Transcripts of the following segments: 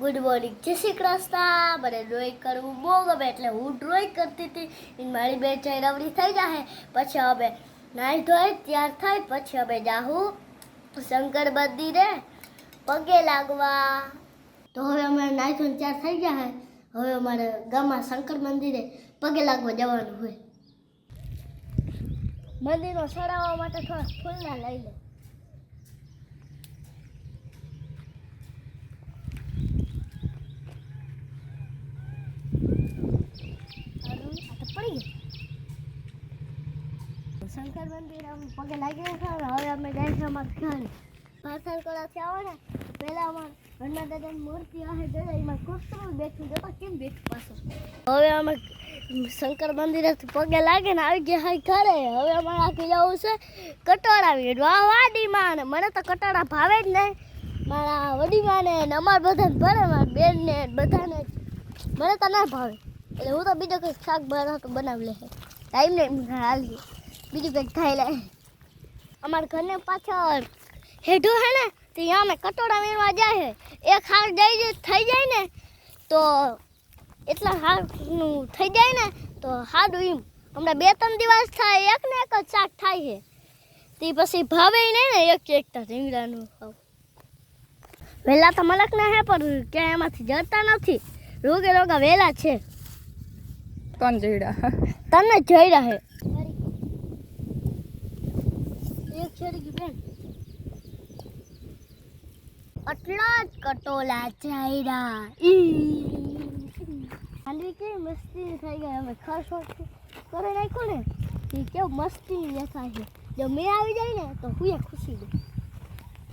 Good morning જય શ્રી કૃષ્ણ. મને drawing કરવું બહુ ગમે એટલે હું ડ્રોઈંગ કરતી હતી. મારી બે ચૈરવડી થઈ જાય પછી અમે નાહી ધોઈ, તૈયાર થઈ પછી અમે જાહું શંકર મંદિરે પગે લાગવા. તો હવે અમે નાહી ધોઈને તૈયાર થઈ ગયા હવે અમારે ગામમાં શંકર મંદિરે પગે લાગવા જવાનું હોય. મંદિરમાં સડાવવા માટે થોડા ફૂલના લઈ લો. તો. શંકર મંદિર આમ પગે લાગી ગયા હવે અમે જાય અમારા ઘરે પાછળ કલાકથી આવો ને તો પહેલા અમારે હનુમાન દાદાની મૂર્તિ આવે દાદા એમાં કૂતરું બેઠું જોતા કેમ બેઠું પાછું હવે અમે શંકર મંદિરેથી પગે લાગે ને આવી ગયા હાઈ ઘરે હવે અમારે આખી જવું છે કટોળા વેડવા વાડીમાં ને મને તો કટોળા ભાવે જ નહીં મારા વડીમાં ને અમારા બધાને ભરે મારા બેન ને બધાને. મને તો ના ભાવે એટલે હું તો બીજો કંઈક શાક બનાવ તો બનાવી લે ટાઈમ નહીં હાલી બીજું કંઈક ખાઈ લે. અમારા ઘરને પાછળ હેઠું હે ને ત્યાં અમે કટોરા વીણવા જાય એક હાર જઈ થઈ જાય ને, તો એટલા હારનું થઈ જાય ને, તો હારું એમ. હમણાં બે ત્રણ દિવસ થાય, એક ને એક જ શાક થાય છે. તે પછી ભાવે નહીં ને, એક એકતા રીંગણાનું ભાવ. વહેલા તો મલક ના હે, પણ ક્યાંય એમાંથી જતા નથી. રોગે રોગા વહેલા છે. ત્રણ જઈડા તને જઈ હે. એક છેડી બેન. આટલા જ કટોલા ચાયરા હાંડવી કે મસ્તી થઈ ગઈ અમે ખાસ કરે નાખ્યો ને એ કેવું મસ્તી વ્યથા છે. જો મેં આવી જાય ને તો હું ખુશી દે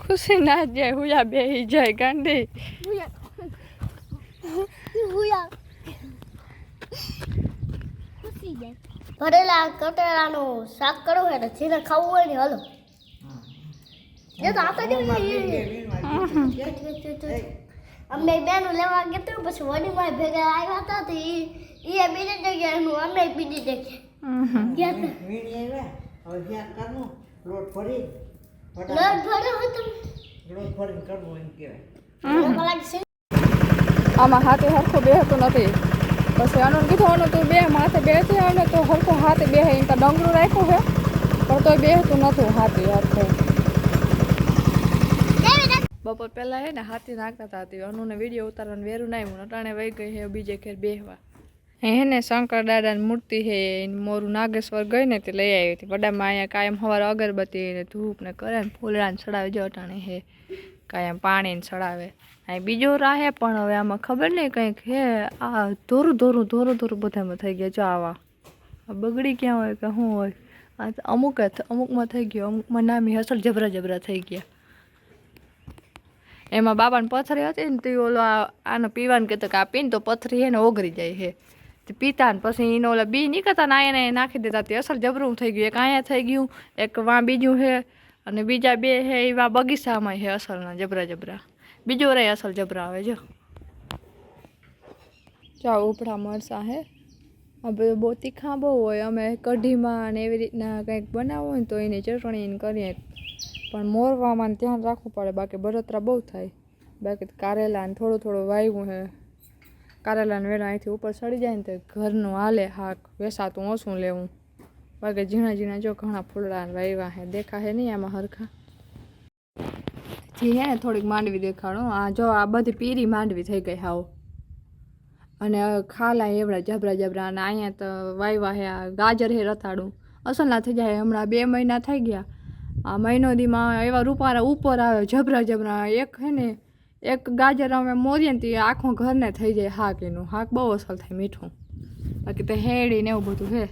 ખુશી ના જાય હુયા બેહી જાય ગાંડી. હુયા ખુશી જાય ભરેલા કટેલાનું શાક કરવું હોય ને જેને ખાવું હોય ને હલો. એ તો આપણે અમે બેનું લેવા ગયા હતા પછી વડીમાં ભેગા આવ્યા હતા તો એ એ બીજી જગ્યાએ હું અમે બીજી જગ્યાએ ગયા હતા. હવે ત્યાં કરવું? લોટ ભરી લોટ ભર્યો હતો. લોટ ભરીને કરવું એમ કહેવાય. મને લાગે છે આમાં હાથે હરખું બેહતું નથી. પછી અનુ કીધું અનુ તું બે માથે બેહતી હોય ને તો હરખું હાથે બે એમ તો ડંગરું રાખ્યું છે, પણ તોય બેહતું નથી હાથી હરખે. બપોર પહેલાં હે ને હાથી નાખતા હતા અનુને વીડિયો ઉતારવાનું વેરું ના આવ્યું અટાણે વહી ગઈ હે, બીજે ઘેર બેહવા. હે ને શંકર દાદાની મૂર્તિ હે મોરું નાગેશ્વર ગઈ ને તે લઈ આવી હતી. વડામાં અહીંયા કાયમ સવારે અગરબત્તી ને ધૂપ ને કરે ને ફૂલડાને ચડાવી જો અટાણે હે. કાયમ પાણીને ચડાવે. અહીં બીજો રાહે પણ હવે આમાં ખબર નહીં કંઈક હે, આ ધોરું ધોરું ધોરું ધોરું બધામાં થઈ ગયા જો આવા. બગડી ક્યાં હોય કે શું હોય. આ અમુક અમુકમાં થઈ ગયો, અમુકમાં નામી હસલ જબરા જબરા થઈ ગયા. એમાં બાબાને પથરી હતી ને તે ઓલો આને પીવાનું કહેતો કે આ પીને તો પથરી હે ને ઓગળી જાય હે. પીતા ને પછી એને ઓલા બી નીકળતા ને એને નાખી દેતા તે અસલ જબરું થઈ ગયું. એક અહીંયા થઈ ગયું, એક વાં બીજું છે અને બીજા બે છે એવા બગીચામાં છે અસલના જબરા જબરા. બીજો રે અસલ જબરા આવે જો. ચા ઉપડા મરસા હે. હવે બહુ તીખા બહુ હોય, અમે કઢીમાં અને એવી રીતના કંઈક બનાવવું હોય ને તો એની ચટણી કરીએ. પણ મોરવામાં ધ્યાન રાખવું પડે, બાકી બળતરા બહુ થાય. બાકી કારેલાને થોડું થોડું વાવ્યું હે. કારેલાને વેલા અહીંથી ઉપર ચડી જાય ને તો ઘરનું હાલે, હાક વેસાતું ઓછું લેવું. બાકી ઝીણા ઝીણા જો ઘણા ફૂલડા વાવ્યા હે દેખા હે નહીં આમાં હરખા. જે હે થોડીક માંડવી દેખાડું આ જો આ બધી પીરી માંડવી થઈ ગઈ હાવ. અને ખાલા એવડા જબરા જબરા અને અહીંયા તો વાવ્યા હે, આ ગાજર હે રતાડું. અસલના થઈ જાય, હમણાં બે મહિના થઈ ગયા. આ મહિનો દીમાં એવા રૂપારા ઉપર આવે, જબરા જબરા, એક હે ને, એક ગાજર અમે મોરીએ ને આખું ઘરને થઈ જાય હાક એનું. હાક બહુ અસલ થાય મીઠું. બાકી તો હેડી ને એવું બધું છે